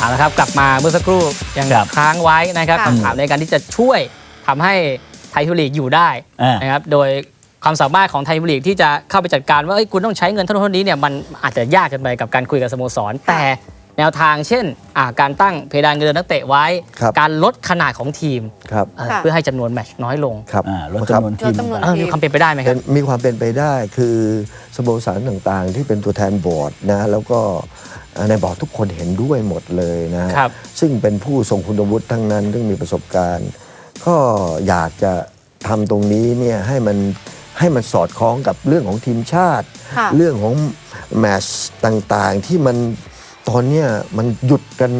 เอาละครับกลับมาเมื่อสักครู่ยังครับค้างไว้นะครับค่ะคำถามในการที่จะช่วยทำให้ไทยพิมยร์ลีกอยู่ได้อ่าน นะครับโดยความสามารถของไทยพิมยร์ลีกที่จะเข้าไปจัดการว่าเอ้ยคุณต้องใช้เงินเท่านั้นเท่านี้เนี่ยมันอาจจะยากเกินไปกับการคุยกับสโมสร แต่ แนวทางเช่นอ่าการตั้งเพดานเงินเดือนนักเตะไว้ครับการลดขนาดของทีมครับเอ่อค่ะเพื่อให้จำนวนแมตช์น้อยลงครับอ่าลดครับจำนวนทีมลดจำนวนเออมีความเป็นไปได้ไหมคเป็รับนมีความเป็นไปได้คือสโมสรต่างๆ ที่เป็นตัวแทนบอร์ดนะแล้วก็ในบอร์ดทุกคนเห็นด้วยหมดเลยนะครับซึ่งเป็นผู้ทรงคุณวุฒิทั้งนั้นซึ่งมีประสบการณ์ ก็อยากจะทำตรงนี้เนี่ยให้มันให้มันสอดคล้องกับเรื่องของทีมชาติค่ะเรื่องของแมตช์ต่างๆที่มัน ตอนเนี้ยมันหยุดกัน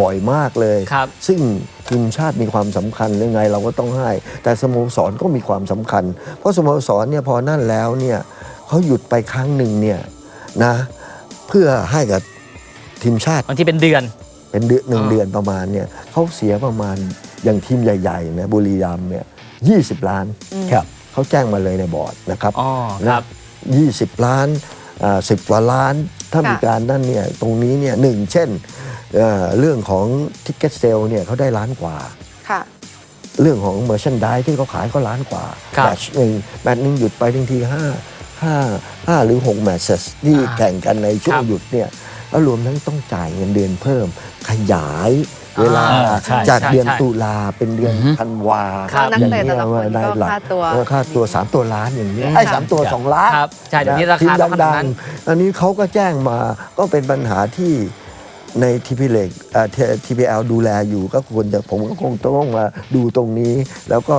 บ่อยมากเลย ครับ ซึ่งทีมชาติมีความสำคัญยังไงเราก็ต้องให้ แต่สโมสรก็มีความสำคัญ เพราะสโมสรเนี่ยพอนั่นแล้วเนี่ยเขาหยุดไปครั้งหนึ่งเนี่ยนะเพื่อให้กับทีมชาติ บางทีเป็นเดือน เป็นเดือนหนึ่งอ่า เดือนประมาณเนี่ยเขาเสียประมาณอย่างทีมใหญ่ๆนะบุรีรัมย์เนี่ยยีล้านครับเขาแจ้งมาเลยในบอร์ดนะครับอ๋อครับยี่สิบล้านสิบกว่าล้าน ถ้าค่ะมีการนั่นเนี่ยตรงนี้เนี่ยหนึ่งเช่นเอ่อเรื่องของทิกเก็ตเซลเนี่ยเขาได้ล้านกว่าค่ะเรื่องของเมอร์ชันด e ที่เขาขายก็ล้านกว่าครับแมตช์หนึ่งแมตช์หนึ่งหยุดไปบางทีห้าห้าห้าหรือหกแมตช์ที่อ่าแข่งกันในช่วคงรับหยุดเนี่ยแล้วรวมทั้งต้องจ่ายเงินเดือนเพิ่มขยาย เวลาอ่าใช่จากใช่เดือนใช่ตุลาเป็นเดือนอือฮึธันวาครับนักเตะแต่ละคนได้ก็หลักค่าตัว เออค่าตัว3ตัวล้านอย่างนี้ยอืมไอ้สามตัวสองล้านครับใช่เดี๋ยวนี้นะราคาทีมต้องขนาดดันั้งนๆอันนี้เขาก็แจ้งมาก็เป็นปัญหาที่ในทีพีเล็กทีพีเอลดูแลอยู่ก็ควรจะผมก็คงต้องมาดูตรงนี้ แล้วก็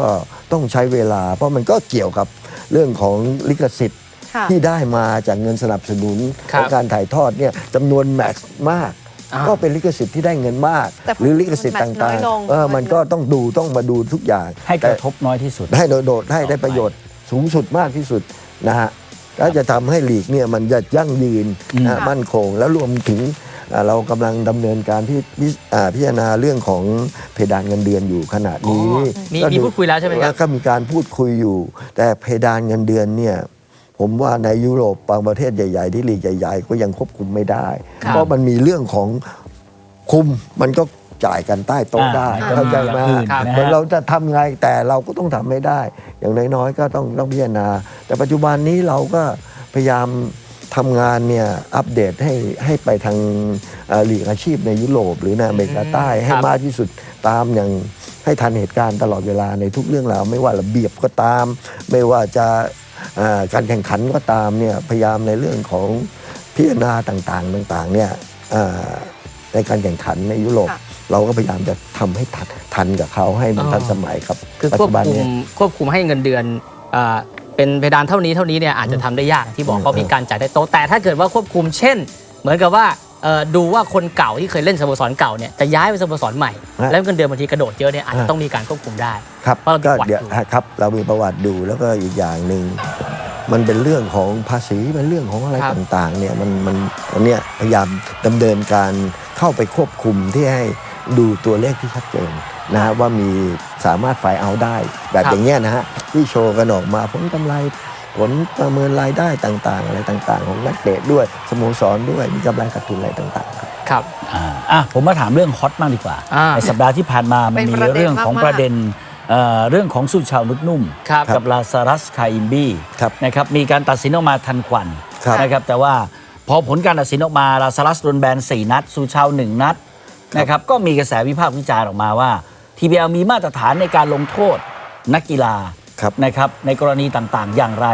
ต้องใช้เวลา เพราะมันก็เกี่ยวกับเรื่องของลิขสิทธิ์ ค่ะ ที่ได้มาจากเงินสนับสนุนครัขบองการถ่ายทอดเนี่ยจำนวนแม็กซ์มากอ่า ก็เป็นลิขสิทธิ์ที่ได้เงินมาก แต่หรือลิขสิทธิ์แมตช์น้ต่าอยงลง ๆเออมันก็ต้องดูต้องมาดูทุกอย่างให้กแต่ระทบน้อยที่สุด ให้โดดๆให้ได้ประโยชน์สูงสุดมากที่สุดนะฮะแล้วจะทำให้ลีกเนี่ยมันจะยั่งยืนนะฮะค่ะมั่นคง แล้วรวมถึงอ่าเรากำลังดำเนินการที่พิอ่าพิจารณาเรื่องของเพดานเงินเดือนอยู่ขณะนี้อ๋อมีก็มีพูดคุยแล้วใช่ไหมครับ ก็มีการพูดคุยอยู่ แต่เพดานเงินเดือนเนี่ย ผมว่าในยุโรปบางประเทศใหญ่ ๆ ที่ลีกใหญ่ ๆ ก็ยังควบคุมไม่ได้ครับเพราะมันมีเรื่องของคุมมันก็จ่ายกันใต้โต๊ะอ่าได้ก็เข้าใจมีไหมอย่างอื่นครับนะเหมือนฮะเราจะทำไงแต่เราก็ต้องทำไม่ได้ อย่างน้อยๆก็ต้องต้องพิจารณา แต่ปัจจุบันนี้เราก็พยายามทำงานเนี่ยอัปเดตให้ให้ไปทางเอ่อลีกอาชีพในยุโรป หรือในอเมริกาใต้ให้ครับมากที่สุดตามอย่างให้ทันเหตุการณ์ตลอดเวลาในทุกเรื่องราวไม่ว่าระเบียบก็ตาม ไม่ว่าจะเอ่อ การแข่งขันก็ตามเนี่ยพยายามในเรื่องของพิจารณาต่างๆต่างๆเนี่ยเอ่อในการแข่งขันในยุโรปค่ะเราก็พยายามจะทำให้ทันทันกับเขาให้มันอ๋อทันสมัยครับคือปัจควบจุบันคุมเนี่ยควบคุมให้เงินเดือนอ่าเป็นเพดานเท่านี้เท่านี้เนี่ยอาจจะทำได้ยากที่บอกอืมเขามีการจ่ายได้โต๊ะแต่ถ้าเกิดว่าควบคุมเช่น เหมือนกับว่าเอ่อดูว่าคนเก่าที่เคยเล่นสโมสรเก่าเนี่ยจะย้ายไปสโมสรใหม่ฮะแล้วเงินเดือนบางทีกระโดดเยอะเนี่ยอาจจะฮะต้องมีการควบคุมได้ ครับเพราะเรามีก็ประวัติเดี๋ยวอยู่ครับ เรามีประวัติดูแล้วก็อีกอย่างหนึ่ง มันเป็นเรื่องของภาษีเป็นเรื่องของอะไรครับ ต่างๆเนี่ยมันมันอันเนี้ยพยายามดำเนินการเข้าไปควบคุมที่ให้ดูตัวเลขที่ชัดเจนนะฮะว่ามีสามารถไฟล์เอาได้ แบบอย่างเงี้ยนะฮะที่โชว์กันออกมาผลกำไร ผลประเมินรายได้ต่างๆ อะไรต่างๆ ของนักเตะด้วยสโมสรด้วยมีกำไรขาดทุนอะไรต่างๆครับ ครับ อ่าอะผมมาถามเรื่องฮอตมากดีกว่า อ่าในสัปดาห์ที่ผ่านมา มันเป็นมีประเด็นเรื่องของมากๆประเด็น เอ่อเรื่องของสุชาวนุดนุ่ม ครับกับลาซารัสคาอิมบีครับนะครับมีการตัดสินออกมาทันควันครับ นะครับแต่ว่าพอผลการตัดสินออกมาลาซารัสโดนแบน 4 นัดสุชาว 1 นัดนะครับก็มีกระแสวิพากษ์วิจารณ์ออกมาว่า TBL มีมาตรฐานในการลงโทษนักกีฬา ครับ นะครับในกรณีต่างๆ อย่างไร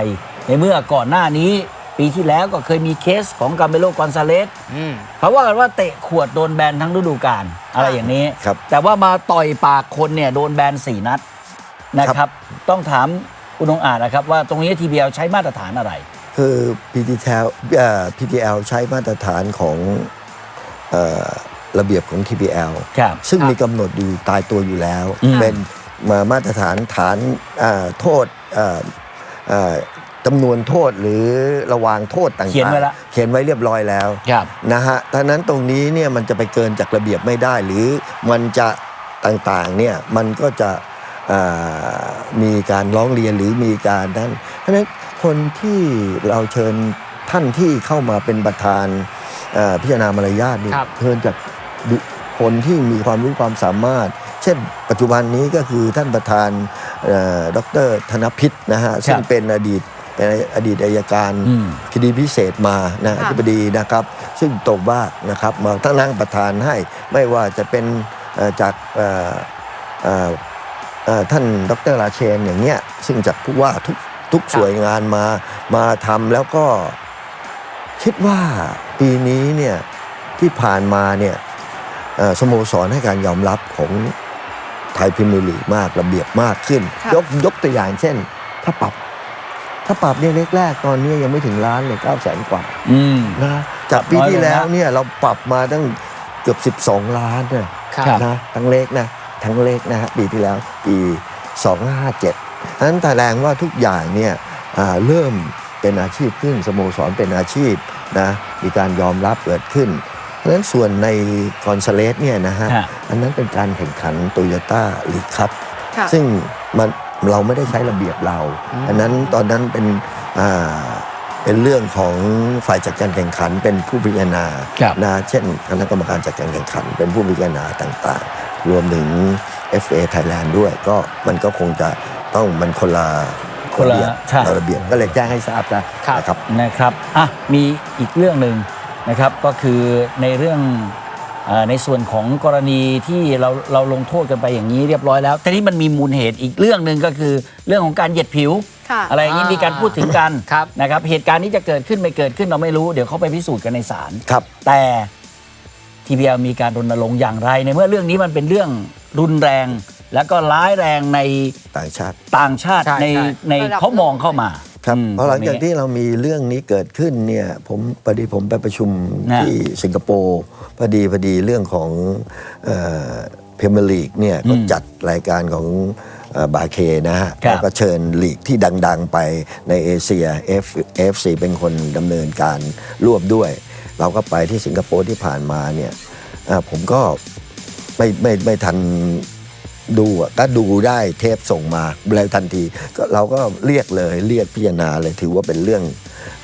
ในเมื่อก่อนหน้านี้ ปีที่แล้วก็เคยมีเคสของกาเมโลกอนซาเลสอืม เขาว่ากันว่าเตะขวดโดนแบนทั้งฤดูกาลอะไรอย่างนี้ ครับ แต่ว่ามาต่อยปากคนเนี่ยโดนแบนสี่นัดนะคครัรับบต้องถามคุณองอาจนะครับ ว่าตรงนี้ TBL ใช้มาตรฐานอะไร คือ PTL เอ่อ PTL ใช้มาตรฐานของเอ่อระเบียบของ TPL ครับ ซึ่งครับมีกำหนดอยู่ตายตัวอยู่แล้ว อืมเป็นมามาตรฐานฐานเอ่อโทษเอ่อเอ่อ จำนวนโทษหรือระวางโทษต่างๆ เขียนไว้ละเขียนไว้เรียบร้อยแล้วครับ นะฮะดังนั้นตรงนี้เนี่ยมันจะไปเกินจากระเบียบไม่ได้ หรือมันจะต่างๆเนี่ยมันก็จะเอ่อมีการร้องเรียนหรือมีการนั้นเพราะฉะนั้นคนที่เราเชิญท่านที่เข้ามาเป็นประธานเอ่อพิจารณามารยาทนี่ครับ เชิญจากบุคคลที่มีความรู้ความสามารถ เช่น ปัจจุบันนี้ก็คือท่านประธานเอ่อดรธนพิษนะฮะซึ่งเป็นอดีต เป็นอดีตอายการอืมคดีพิเศษมานะค่ะอธิบดีนะครับ ซึ่งตกว่านะครับมาทั้งนั่งประธานให้ไม่ว่าจะเป็นเอ่อจากเอ่อเอ่อเอ่อท่านดรราเชนอย่างเงี้ยซึ่งจากผู้ว่าทุกทุกส่วนงานมามาทำแล้วก็คิดว่าปีนี้เนี่ยที่ผ่านมาเนี่ยเอ่อสโมสรให้การยอมรับของไทยพรีเมียร์ลีกมากระเบียบมากขึ้นค่ะยกยกตัวอย่างเช่น ถ้าปรับ ถ้าปรับเนี่ยแรกๆตอนนี้ยังไม่ถึงล้านเลย9แสนกว่าอืม นะจากปีที่น้อยลงนะแล้วเนี่ยเราปรับมาตั้งเกือบ 12 ล้านเนี่ยครับ นะทั้งเลขนะทั้งเลขนะฮะปีที่แล้วปี 2557นั้นแสดงว่าทุกอย่างเนี่ยอ่าเริ่มเป็นอาชีพขึ้นสโมสรเป็นอาชีพนะมีการยอมรับเกิดขึ้น เพราะฉะนั้นส่วนในคอนเซเลสเนี่ยนะฮะ ฮะ อันนั้นเป็นการแข่งขันโตโยต้าลีกครับ ค่ะ ซึ่งมัน เราไม่ได้ใช้ระเบียบเรา อันนั้นตอนนั้นเป็นอ่าเป็นเรื่องของฝ่ายจัดการแข่งขันเป็นผู้พิจารณาครับนะเช่นคณะกรรมการจัดการแข่งขัน เป็นผู้พิจารณาต่างๆ รวมถึง FA Thailand ด้วย ก็มันก็คงจะต้องมันคนละคนละระเบียบใช่คนละระเบียบก็เลยแจ้งให้ทราบนะครับนะครับนะครับอะมีอีกเรื่องหนึ่งนะครับก็คือในเรื่องเออ ในส่วนของกรณีที่เราเราลงโทษกันไปอย่างนี้เรียบร้อยแล้ว แต่นี้มันมีมูลเหตุอีกเรื่องหนึ่งก็คือเรื่องของการเหยียดผิว ค่ะ อะไรอย่างนี้มีการพูดถึงกันครับ นะครับ เหตุการณ์นี้จะเกิดขึ้นไม่เกิดขึ้นเราไม่รู้เดี๋ยวเขาไปพิสูจน์กันในศาล ครับ แต่ทีพีเอลมีการรณรงค์อย่างไร ในเมื่อเรื่องนี้มันเป็นเรื่องรุนแรง แล้วก็ร้ายแรงในต่างชาติ ต่างชาติใช่ในใช่ ในระดับเขามองเข้ามา ครับอืมเพราะหลังจากตรงนี้ที่เรามีเรื่องนี้เกิดขึ้นเนี่ยผมพอดีผมไปประชุมนะที่สิงคโปร์พอดีพอดีเรื่องของเพรีเมียร์ลีกเนี่ยก็จัดรายการของบาเคนะฮะครับแล้วก็เชิญลีกที่ดัง ๆ ไปในเอเชีย F FC เป็นคนดำเนินการร่วมด้วย เราก็ไปที่สิงคโปร์ที่ผ่านมาเนี่ยเอ่อผมก็ไม่ไม่ไม่ทัน ดูอะก็ดูได้เทปส่งมาเลยทันทีก็เราก็เรียกเลยเรียกพิจารณาเลยถือว่าเป็นเรื่อง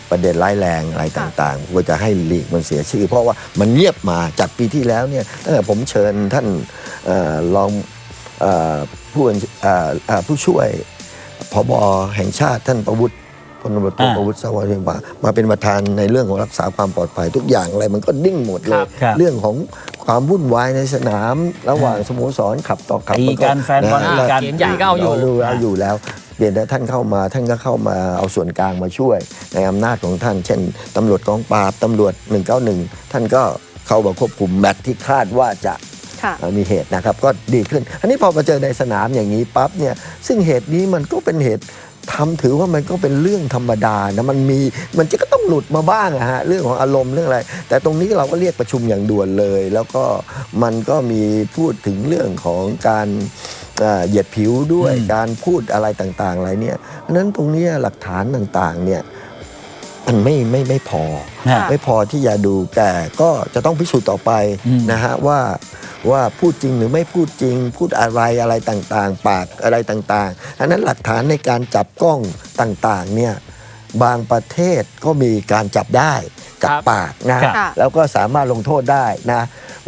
ประเด็นร้ายแรงอะไรต่างๆว่าจะให้ลีกมันเสียชื่อ เพราะว่ามันเงียบมาจากปีที่แล้วเนี่ยตั้งแต่ผมเชิญท่านออรองออผู้บัญชเอ่อเอ่อผู้ช่วยพบแห่งชาติท่านประวุฒิ พลตำรวจโทอ่าประวุฒิสวัสดิ์มามาเป็นประธานในเรื่องของรักษาความปลอดภัยทุกอย่างอะไรมันก็ดิ้งหมดเลครัยบครับเรื่องของความวุ่นวายในสนาม ระหว่างสโมสรขับต่อขับตีกันแฟนบอละตีกันเกมใหญ่ก็เอาอยู่ดูเอาอยู่แล้วเปลี่ยนแต่ท่านเข้ามาท่านก็เข้ามาเอาส่วนกลางมาช่วย ในอำนาจของท่าน เช่นตำรวจกองปราบตำรวจ 191 ท่านก็เข้ามาควบคุมแมตช์ที่คาดว่าจะ ค่ะ เอ่อมีเหตุนะครับก็ดีขึ้น อันนี้พอมาเจอในสนามอย่างนี้ปั๊บเนี่ยซึ่งเหตุนี้มันก็เป็นเหตุ ทำถือว่ามันก็เป็นเรื่องธรรมดานะมันมีมันจะก็ต้องหลุดมาบ้างอะฮะเรื่องของอารมณ์เรื่องอะไร แต่ตรงนี้เราก็เรียกประชุมอย่างด่วนเลย แล้วก็มันก็มีพูดถึงเรื่องของการเอ่อเหยียดผิวด้วยอืมการพูดอะไรต่างๆอะไรเนี่ยเพราะฉะนั้นตรงเนี้ยหลักฐานต่างๆเนี่ยมันไม่ไม่ไม่พอฮะไม่พอที่จะดูแต่ก็จะต้องพิสูจน์ต่อไปอืมนะฮะว่า ว่าพูดจริงหรือไม่พูดจริง พูดอะไรอะไรต่างๆ ปากอะไรต่างๆ อันนั้นหลักฐานในการจับกล้องต่างๆเนี่ยบางประเทศก็มีการจับได้กับครับปากนะครับแล้วก็สามารถลงโทษได้นะ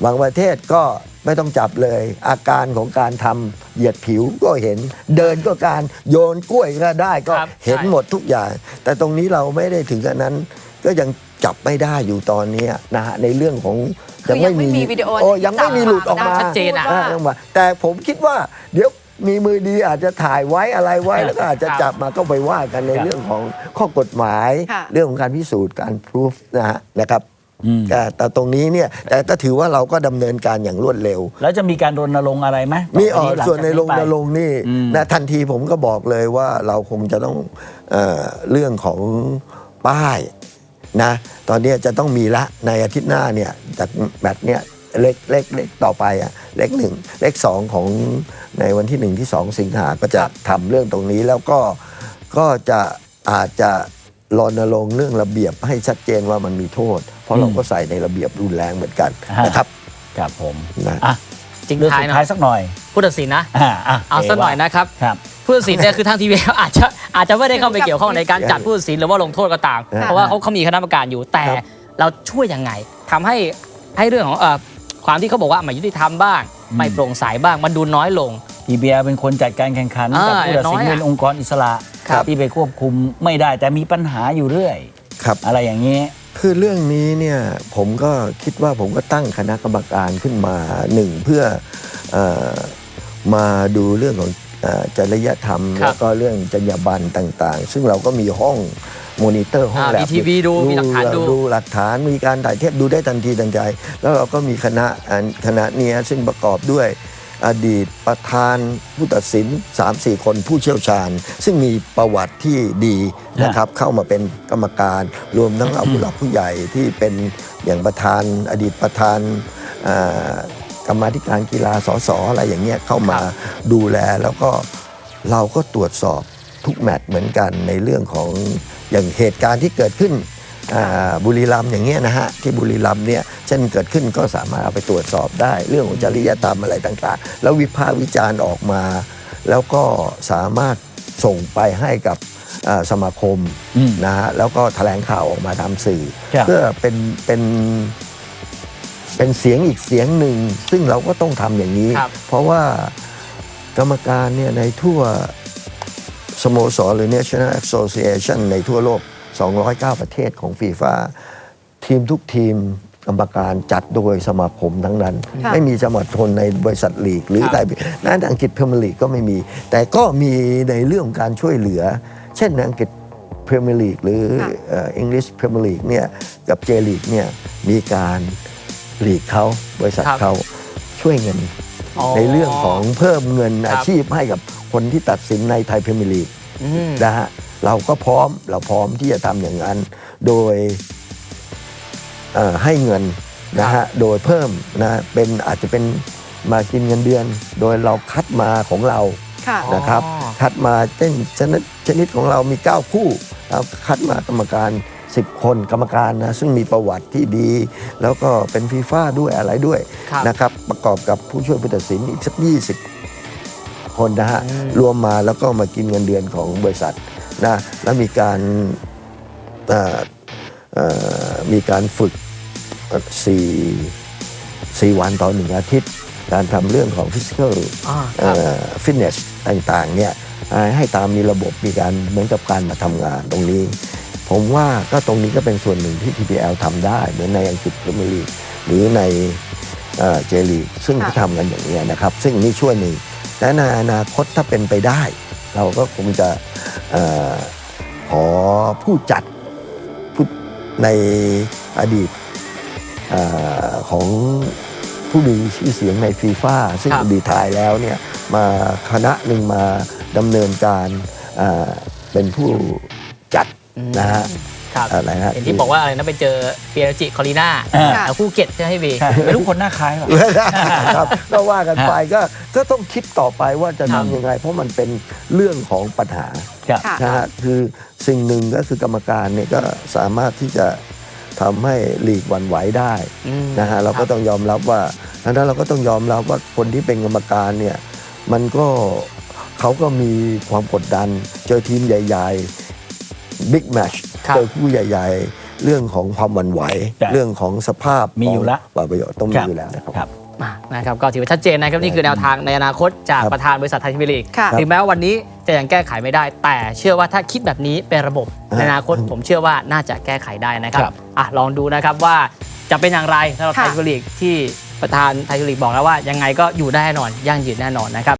บางประเทศก็ไม่ต้องจับเลย อาการของการทำเหยียดผิวก็เห็น เดินก็การโยนกล้วยก็ได้ก็ครับเห็นใช่หมดทุกอย่าง แต่ตรงนี้เราไม่ได้ถึงกับนั้นก็ยัง จับไม่ได้อยู่ตอนนี้นะฮะในเรื่องของคือยังไม่มีวิดีโอโอ้ยังไม่มีหลุดออกมาชัดเจนอะว่าอ่ายังว่าแต่ผมคิดว่าเดี๋ยวมีมือดีอาจจะถ่ายไว้อะไรไว้แล้วก็อาจจะครับจับมาก็ไปว่ากันในครับเรื่องของข้อกฎหมายค่ะเรื่องของการพิสูจน์การพิสูจนะฮะนะครับอืมแต่แต่ตรงนี้เนี่ยแต่ก็ถือว่าเราก็ดำเนินการอย่างรวดเร็ว แล้วจะมีการรณรงค์อะไรไหมมีอต่อกไปหลังส่วนในจากลงไปนลงค์นี่อืมนะทันทีผมก็บอกเลยว่าเราคงจะต้องเออเรื่องของป้าย นะตอนเนี้ยจะต้องมีละในอาทิตย์หน้าเนี่ยจากแบตเนี่ยเลขเลขเลขต่อไปอะเลขหนึ่งเลขสองของในวันที่หนึ่งที่สองสิงหาก็จะทำเรื่องตรงนี้แล้วก็ก็จะอาจจะรณรงค์เรื่องระเบียบให้ชัดเจนว่ามันมีโทษ เพราะเราก็ใส่ในระเบียบรุนแรงเหมือนกันนะครับครับผมนะอะจริงเรื่องท้ายสุดหน่ท้าอยยสักหน่อย ผู้ตัดสินนะอ่าอะเอาสักหน่อยนะครับครับ ผู้ตัดสินเนี่ยคือทางทีวีอาจจะอาจจะไม่ได้เข้าไปเกี่ยวข้องในการจัดผู้ตัดสินหรือว่าลงโทษก็ตามค่ะเพราะว่าเขาเขามีคณะกรรมการอยู่แต่ครับเราช่วยยังไงทำให้ให้เรื่องของเอ่อความที่เขาบอกว่าไม่ยุติธรรมบ้างอืมไม่โปร่งใสบ้างมันดูน้อยลง TBL เป็นคนจัดการแข่งขันอ่ากับผู้ตัดสินน้อยอะเป็นองค์กรอิสระครับที่ไปควบคุมไม่ได้แต่มีปัญหาอยู่เรื่อยครับอะไรอย่างนี้ คือเรื่องนี้เนี่ยผมก็คิดว่าผมก็ตั้งคณะกรรมการขึ้นมาหนึ่งเพื่อเออ มาดูเรื่องของเออจริยธรรมครับแล้วก็เรื่องจรรยาบรรณต่าง ๆ ซึ่งเราก็มีห้องมอนิเตอร์ห้องอ่าแลบมีทีวีดูมีหลักฐานดูดูหลักฐานมีการถ่ายเทปดูได้ทันทีทันใจ แล้วเราก็มีคณะอันคณะเนี้ยซึ่งประกอบด้วยอดีตประธานผู้ตัดสิน 3-4 คนผู้เชี่ยวชาญ ซึ่งมีประวัติที่ดีนะครับ เข้ามาเป็นกรรมการ รวมทั้งเอาผู้หลักผู้ใหญ่ที่เป็นอย่างประธานอดีตประธานอ่า กรรมาธิการกีฬาสสอะไรอย่างเงี้ยเข้ามาดูแลแล้วก็เราก็ตรวจสอบทุกแมตช์เหมือนกันในเรื่องของอย่างเหตุการณ์ที่เกิดขึ้นอ่าบุรีรัมย์อย่างเงี้ยนะฮะที่บุรีรัมย์เนี่ยเช่นเกิดขึ้นก็สามารถเอาไปตรวจสอบได้ เรื่องของจริยธรรมอะไรต่างๆ แล้ววิพากษ์วิจารณ์ออกมา แล้วก็สามารถส่งไปให้กับอ่าสมาคมอืมนะฮะแล้วก็แถลงข่าวออกมาตามสื่อครับเพื่อเป็นเป็น เป็นเสียงอีกเสียงหนึ่ง ซึ่งเราก็ต้องทำอย่างนี้ ครับ เพราะว่ากรรมการเนี่ยในทั่วสโมสรหรือ National Association ในทั่วโลก 209 ประเทศของฟีฟ่าทีมทุกทีมกรรมการจัดโดยสมาคมทั้งนั้น ค่ะ ไม่มีสมัครชนในบริษัทลีก หรือครับใดนั่นอังกฤษพรีเมียร์ลีกก็ไม่มี แต่ก็มีในเรื่องของการช่วยเหลือ เช่นในอังกฤษพรีเมียร์ลีกหรือค่ะอังกฤษพรีเมียร์ลีกเนี่ยกับเจลีกเนี่ยมีการ ลีกเขาบริษัทครับ เขาช่วยเงินอ๋อในเรื่องของเพิ่มเงินครับ อาชีพให้กับคนที่ตัดสินในไทยพรีเมียร์ลีกอืม นะฮะเราก็พร้อมเราพร้อมที่จะทำอย่างนั้น โดยเอ่อให้เงินนะฮะโดยเพิ่มนะเป็นอาจจะเป็นมากินเงินเดือน โดยเราคัดมาของเรา ค่ะ อ๋อ นะครับคัดมาเช่นชนิดชนิดของเรามี 9 คู่เราคัดมากรรมการ 10 คนกรรมการนะซึ่งมีประวัติที่ดี แล้วก็เป็นฟีฟ่าด้วยอะไรด้วยครับ นะครับ ประกอบกับผู้ช่วยผู้ตัดสินอีกสัก 20 คนนะฮะอืมรวมมาแล้วก็มากินเงินเดือนของบริษัทนะแล้วมีการเอ่อเอ่อมีการฝึกเอ่อสี่สี่วันต่อหนึ่งอาทิตย์ การทำเรื่องของ physical อ่าครับฟิตเนสต่างๆเนี่ยอ่าให้ตามมีระบบมีการเหมือนกับการมาทำงานตรงนี้ ผมว่าก็ตรงนี้ก็เป็นส่วนหนึ่งที่ TPL ทำได้ เหมือนในอังกฤษพรีเมียร์ลีกหรือในเจลีกซึ่งเขาทำกันอย่างนี้นะครับ ซึ่งนี่ช่วยหนึ่งและในอนาคตถ้าเป็นไปได้ เราก็คงจะเออขอผู้จัดในอดีตอของผู้มีชื่อเสียงในฟีฟ่าซึ่งดีทายแล้วเนี่ยมาคณะหนึ่งมาดำเนินการเป็นผู้ นะฮะครับอะไรฮะเห็นที่บอกว่าอะไรนะไปเจอเปียโรจิคอลีน่าอ่าค่ะแล้วภูเก็ตใช่ไหมพี่บีใช่ไม่รู้คนหน้าคล้ายหรอครับก็ว่ากันไปก็ก็ต้องคิดต่อไปว่าจะครับทำยังไง เพราะมันเป็นเรื่องของปัญหาครับค่ะนะฮะคือสิ่งหนึ่งก็คือกรรมการเนี่ยก็สามารถที่จะทำให้ลีกหวันไหวได้อืมนะฮะเราก็ต้องยอมรับว่าดังนั้นเราก็ต้องยอมรับว่าคนที่เป็นกรรมการเนี่ยมันก็เขาก็มีความกดดันเจอทีมใหญ่ ๆ บิ๊กแมชครับเจอคู่ใหญ่ๆ เรื่องของความหวั่นไหว ครับเรื่องของสภาพมีอยู่แล้วขงประโยชน์ต้องมีอยู่แล้วนะครับ ครับ อะนะครับก็ถือว่าชัดเจนนะครับนี่คือแนวทางในอนาคตจากครับประธานบริษัทไทยทีวีลีกค่ะ ถึงแม้ว่าวันนี้จะยังแก้ไขไม่ได้ แต่เชื่อว่าถ้าคิดแบบนี้เป็นระบบอ่าในอนาคตผมเชื่อว่าน่าจะแก้ไขได้นะครัครับบอะลองดูนะครับว่าจะเป็นอย่างไรสำหรับไทค่ะยทีวีลีกที่ประธานไทยทีวีลีกบอกแล้วว่ายังไงก็อยู่ได้แน่นอนยั่งยืนแน่นอนนะครับ